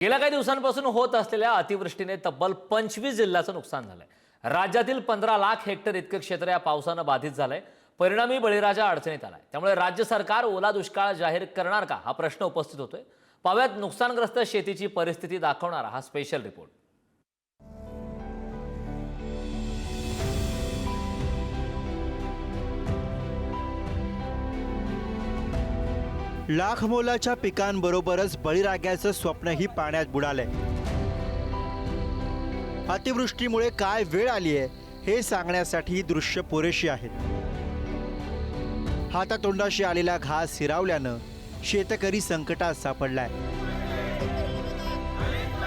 गेल्या काही दिवसांपासून होत असलेल्या अतिवृष्टीने तब्बल पंचवीस जिल्ह्याचं नुकसान झालंय. राज्यातील पंधरा लाख हेक्टर इतकं क्षेत्र या पावसानं बाधित झालंय. परिणामी बळीराजा अडचणीत आलाय. त्यामुळे राज्य सरकार ओला दुष्काळ जाहीर करणार का? हा प्रश्न उपस्थित होतोय. पाव्यात नुकसानग्रस्त शेतीची परिस्थिती दाखवणारा हा स्पेशल रिपोर्ट लाख मोलाच्या पिकांबरोबरच बळीराग्याचं स्वप्नही पाण्यात बुडालंय. अतिवृष्टीमुळे काय वेळ आली आहे हे सांगण्यासाठी ही दृश्य पुरेशी आहेत. हातातोंडाशी आलेला घास हिरावल्यानं शेतकरी संकटात सापडलाय.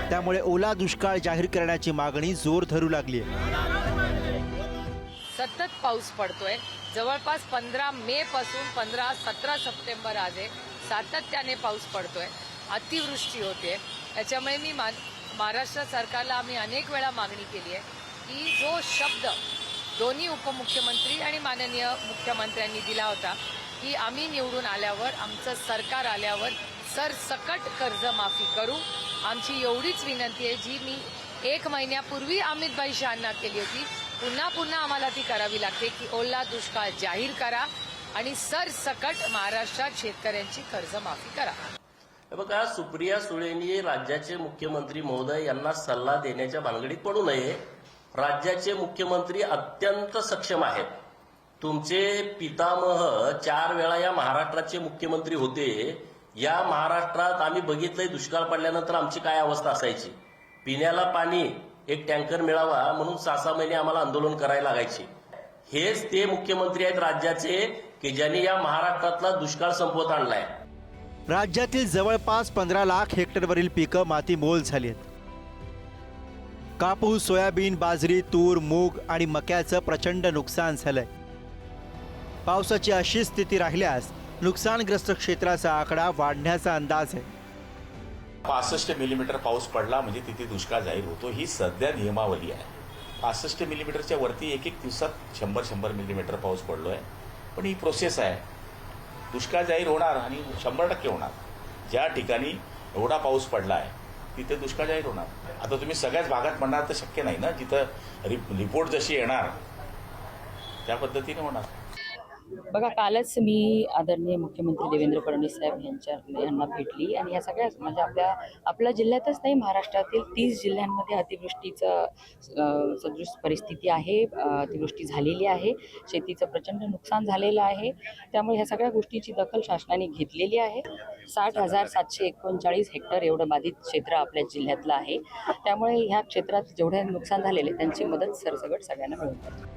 त्यामुळे ओला दुष्काळ जाहीर करण्याची मागणी जोर धरू लागली आहे. सतत पाऊस पडतोय. जवळपास पंधरा मे पासून पंधरा सतरा सप्टेंबर आज आहे. सातत्याने पाऊस पडतोय अतिवृष्टी होते त्याच्यामुळे मी मान महाराष्ट्र सरकारला आम्ही अनेक वेळा मागणी केली आहे की जो शब्द दोन्ही उपमुख्यमंत्री आणि माननीय मुख्यमंत्र्यांनी दिला होता की आम्ही निवडून आल्यावर आमचं सरकार आल्यावर सरसकट कर्जमाफी करू. आमची एवढीच विनंती आहे जी मी एक महिन्यापूर्वी अमितभाई शहांना केली होती पुन्हा पुन्हा आम्हाला ती करावी लागते की ओला दुष्काळ जाहीर करा. आणि सरसकट महाराष्ट्रात शेतकऱ्यांची कर्जमाफी करा. बघा सुप्रिया सुळेंनी राज्याचे मुख्यमंत्री महोदय यांना सल्ला देण्याच्या भानगडीत पडू नये. राज्याचे मुख्यमंत्री अत्यंत सक्षम आहेत. तुमचे पितामह चार वेळा या महाराष्ट्राचे मुख्यमंत्री होते. या महाराष्ट्रात आम्ही बघितलंय दुष्काळ पडल्यानंतर आमची काय अवस्था असायची? पिण्याला पाणी एक टँकर मिळावा म्हणून सहा सहा महिने आम्हाला आंदोलन करायला लागायचे. हेच ते मुख्यमंत्री आहेत राज्याचे की ज्यांनी या महाराष्ट्रातला दुष्काळ संपवत आणलाय. राज्यातील जवळपास पंधरा लाख हेक्टरवरील पिकं मातीमोल झाली आहेत. कापूस सोयाबीन बाजरी तूर मूग आणि मक्याचं प्रचंड नुकसान झालंय. पावसाची अशी स्थिती राहिल्यास नुकसानग्रस्त क्षेत्राचा आकडा वाढण्याचा अंदाज आहे. पासष्ट मिलीमीटर पाऊस पडला म्हणजे तिथे दुष्काळ जाहीर होतो. ही सध्या नियमावली आहे. पासष्ट मिलीमीटरच्या वरती एक एक दिवसात शंभर शंभर मिलीमीटर पाऊस पडलो आहे पण ही प्रोसेस आहे. दुष्काळ जाहीर होणार आणि शंभर टक्के होणार. ज्या ठिकाणी एवढा पाऊस पडला आहे तिथे दुष्काळ जाहीर होणार. आता तुम्ही सगळ्याच भागात म्हणणार तर शक्य नाही ना? जिथं रिपोर्ट जशी येणार त्या पद्धतीने होणार. बघा कालच मी आदरणीय मुख्यमंत्री देवेंद्र फडणवीस साहेब यांच्या यांना भेटली आणि या सगळ्या म्हणजे आपल्या आपल्या जिल्ह्यातच नाही महाराष्ट्रातील तीस जिल्ह्यांमध्ये अतिवृष्टीचं सदृश परिस्थिती आहे अतिवृष्टी झालेली आहे शेतीचं प्रचंड नुकसान झालेलं आहे. त्यामुळे ह्या सगळ्या गोष्टीची दखल शासनाने घेतलेली आहे. साठ हजार सातशे एकोणचाळीस हेक्टर एवढं बाधित क्षेत्र आपल्या जिल्ह्यातलं आहे. त्यामुळे ह्या क्षेत्रात जेवढे नुकसान झालेले त्यांची मदत सरसगट सगळ्यांना मिळून जाते.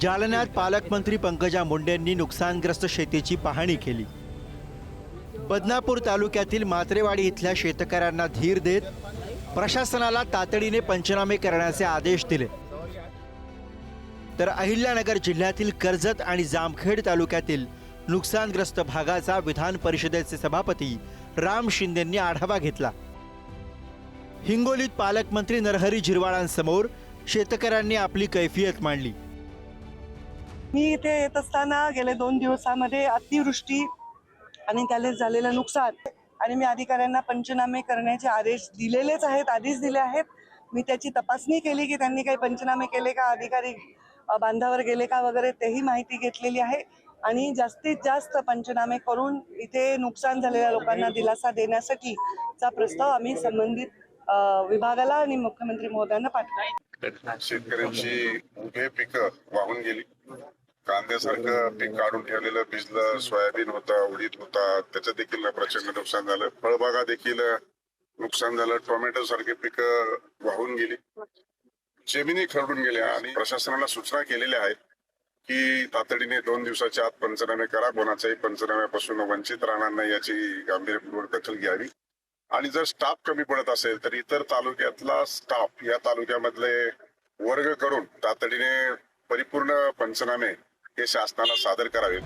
जालन्यात पालकमंत्री पंकजा मुंडेंनी नुकसानग्रस्त शेतीची पाहणी केली. बदनापूर तालुक्यातील मात्रेवाडी इथल्या शेतकऱ्यांना धीर देत प्रशासनाला तातडीने पंचनामे करण्याचे आदेश दिले. तर अहिल्यानगर जिल्ह्यातील कर्जत आणि जामखेड तालुक्यातील नुकसानग्रस्त भागाचा विधान परिषदेचे सभापती राम शिंदेंनी आढावा घेतला. हिंगोलीत पालकमंत्री नरहरी झिरवाळांसमोर शेतकऱ्यांनी आपली कैफियत मांडली. मी इथे येत असताना गेल्या दोन दिवसामध्ये अतिवृष्टी आणि त्याला झालेलं नुकसान. आणि मी अधिकाऱ्यांना पंचनामे करण्याचे आदेश दिलेलेच आहेत आधीच दिले आहेत. मी त्याची तपासणी केली की त्यांनी काही पंचनामे केले का अधिकारी बांधावर गेले का वगैरे तेही माहिती घेतलेली आहे. आणि जास्तीत जास्त पंचनामे करून इथे नुकसान झालेल्या लोकांना दिलासा देण्यासाठी चा प्रस्ताव आम्ही संबंधित विभागाला आणि मुख्यमंत्री महोदयांना पाठवला शेतकऱ्यांची उभे पिकं वाहून गेली. कांद्यासारखं पीक काढून ठेवलेलं भिजलं सोयाबीन होता उडीद होता त्याचं देखील प्रचंड नुकसान झालं. फळबागा देखील नुकसान झालं. टोमॅटो सारखे पिकं वाहून गेली. जमिनी खरडून गेल्या आणि प्रशासनाला सूचना केलेल्या आहेत की तातडीने दोन दिवसाच्या आत पंचनामे करा. कोणाच्याही पंचनाम्यापासून वंचित राहणार नाही याची गांभीर्यपूर्वक दखल घ्यावी. आणि जर स्टाफ कमी पडत असेल तर इतर तालुक्यातला स्टाफ या तालुक्यामधले वर्ग करून तातडीने परिपूर्ण पंचनामे हे शासनाला सादर करावे.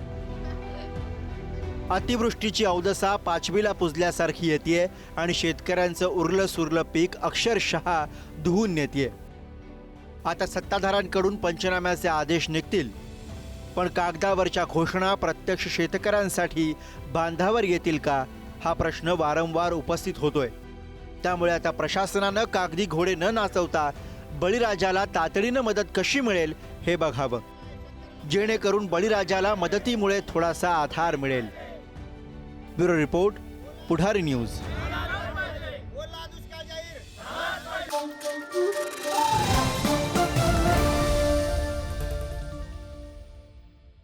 अतिवृष्टीची अवदसा पाचवीला पुजल्यासारखी येते आणि शेतकऱ्यांचं उरलं सुरलं पीक अक्षरशः धुवून नेते आता सत्ताधाऱ्यांकडून पंचनाम्याचे आदेश निघतील. पण कागदावरच्या घोषणा प्रत्यक्ष शेतकऱ्यांसाठी बांधावर येतील का हा प्रश्न वारंवार उपस्थित होतोय. त्यामुळे आता प्रशासनानं कागदी घोडे न नाचवता बळीराजाला तातडीनं मदत कशी मिळेल हे बघावं. जेणेकरून बळीराजाला मदतीमुळे थोडासा आधार मिळेल. Bureau report Pudhari news.